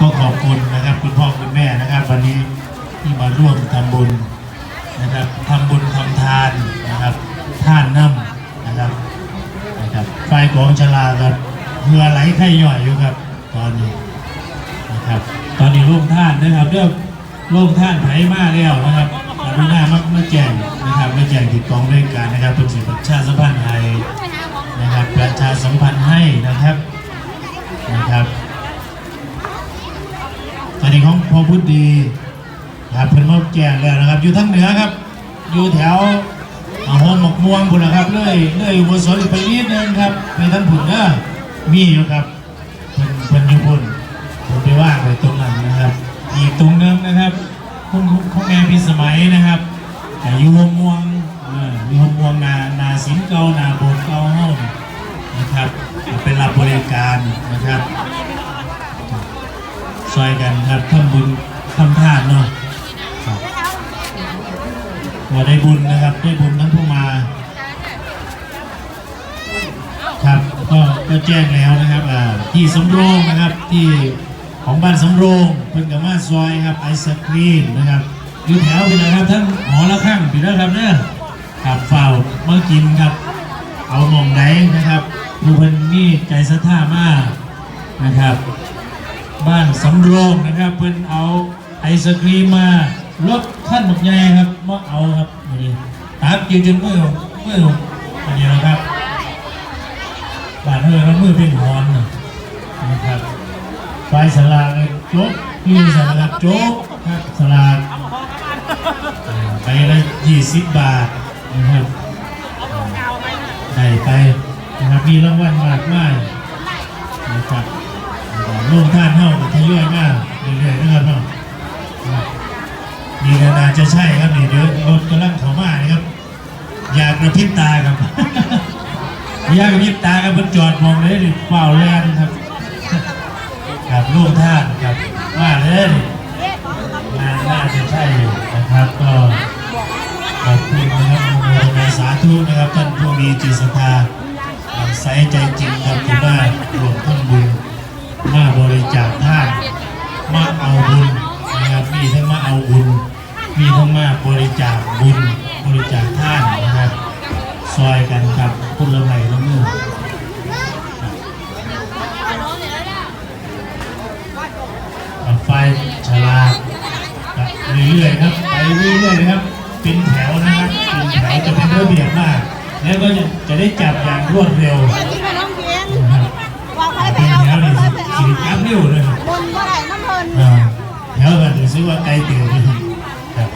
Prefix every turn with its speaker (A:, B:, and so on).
A: ก็ขอบคุณนะครับ คุณพ่อคุณแม่นะครับ วันนี้ที่มาร่วมทำบุญนะครับทำบุญทำทานนะครับท่านน้ำนะครับนะครับไฟของชลาครับเหือไหลไข่ย่อยอยู่ครับ ตอนนี้นะครับ ตอนนี้โรงท่านนะครับเรื่องโรงท่านไถมาแล้วนะครับกรุณามามาแจ้งนะครับมาแจ้งติดกองด้วยการนะครับเป็นสื่อ พอพุทธดีครับเพิ่นมาแจ้งแล้วนะครับ อยู่ทั้งเหนือครับ อยู่แถวอ่าโฮมหมกม่วงพุ่นนะครับเลื่อยเลื่อยอุโบสถอีกไปนิดนึงครับไปทั้งผุนเด้อมีอยู่ครับเพิ่นเพิ่นอยู่พุ่นผมไปว่าไว้ตรงนั้นนะครับ อีกตรงนึงนะครับคุณคุณแม่พิสมัยนะครับแต่อยู่โฮมม่วงอ่ออยู่โฮมม่วงนานาสินเก่านาโบสถ์เก่าเฮานะครับเป็นรับบริการนะครับ ซอยกันครับทำบุญทำทานเนาะว่าได้บุญนะครับ ได้บุญทั้งผู้มา ครับก็ก็แจ้งแล้วนะครับที่สำโรงนะครับที่ของบ้านสำโรงเพิ่นกับมาซอยครับไอศครีมนะครับอยู่แถวไปนะครับทั้งหอละข้างไปแล้วครับเนี่ยขับเฝ้าเมื่อกินครับ เอาหมองไหนนะครับดูเพิ่นนี่ใจศรัทธามากนะครับ บ้านสำโรงนะครับเพิ่นเอาไอศครีมมารถขั้นหมกใหญ่ครับมาเอาครับนี่ตามกินจนมือมืออันนี้นะครับบาดเฮือแล้วมือเป็นหอนนะครับไฟสลากเลยโจ๊กที่สลากโจ๊กครับสลากไปละยี่สิบบาทนะครับได้ไปนะครับมีรางวัลมากมายนะครับ ร่วมท่านเท่ากับทยอยมากเรื่อยๆนะครับเนาะนี่ก็น่าจะใช่ครับนี่เดี๋ยวรถกำลังเข้ามานะครับ อยากกระพริบตาครับ อยากกระพริบตาครับมันจอดมองเลยดิเปล่าแลนครับครับร่วมท่านครับว่าเลยนาน่าจะใช่นะครับก็ขอบคุณนะครับโมทนสาธุนะครับท่านผู้มีจิตศรัทธาใส่ใจจริงครับที่มารวมทั้งบุญ มาบริจาคท่านมาเอาบุญนะครับมีทั้งมาเอาบุญ มีทั้งมาบริจาคบุญบริจาคท่านนะครับซอยกันครับคุณละไมละมือรับไฟฉลากครับเรื่อยๆครับไปเรื่อยๆนะครับเป็นแถวนะครับเป็นแถวจะเป็นระเบียบมาก แล้วก็จะจะได้จับอย่างรวดเร็ว
B: อยู่
A: เลยบ
B: นบ่ได้น้ำเพลิน
A: อ่าเดี๋ยวกันดูซิว่าไกลเตี๋ยวไหมครับ